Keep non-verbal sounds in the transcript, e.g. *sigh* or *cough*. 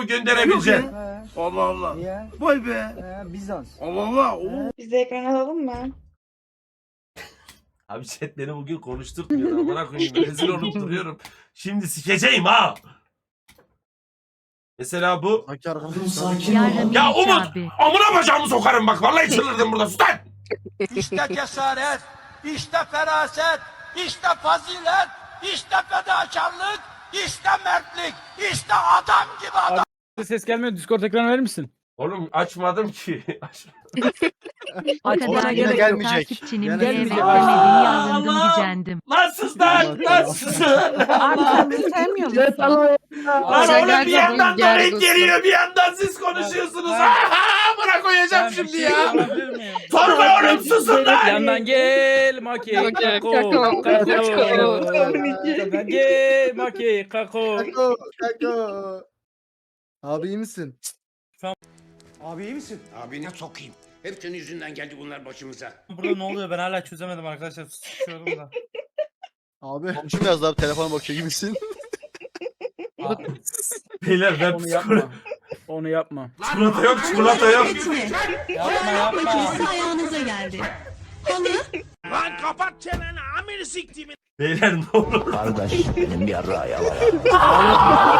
mı gönderebileceksin? He, Allah Allah. niye? Vay be. He, Bizans. Allah Allah. Oo. Biz de ekran alalım mı? Abi chat beni bugün konuşturtmuyor. Amına koyayım rezil olup duruyorum. Şimdi sikeceğim ha. Mesela bu. Yarın Ya Melih Umut! abi. Amına bacağımı sokarım bak. Vallahi çıldırdım burada. Sus lan! İşte cesaret, işte feraset, işte fazilet, işte fedakarlık, işte mertlik, işte adam gibi adam. Ses gelmiyor. Discord ekranı verir misin? Oğlum açmadım ki. Aç- O kadar gene yok gelmeyecek. takipçinin Gene bir evet gelmeyecek. demediğini alındım Allah! gücendim. Lan sus lan! Lan sus! Abi sen beni sevmiyor musun? Lan Sen oğlum bir gerçekten yandan da renk geliyor bir yandan siz konuşuyorsunuz. Bırak koyacağım Ben bir şimdi şey ya. miyim? Sorma oğlum susun lan! Yandan gel maki Okey, kako kako, kako. kako. Yandan gel maki kako. Kako, kako. Abi iyi misin? Abi iyi misin? Abine sokayım. Hep senin yüzünden geldi bunlar başımıza. Burada ne oluyor ben hala çözemedim arkadaşlar. Sıçıyorum da. Abi. Komşum yazdı abi telefona bakıyor gibisin. Beyler ben Onu yapma. Onu yapma. Çikolata yok çikolata yok. Yapma yapma. ayağınıza geldi. Lan kapat çeneni amiri siktimin. Beyler ne olur. Kardeş benim bir araya var. *laughs* *laughs*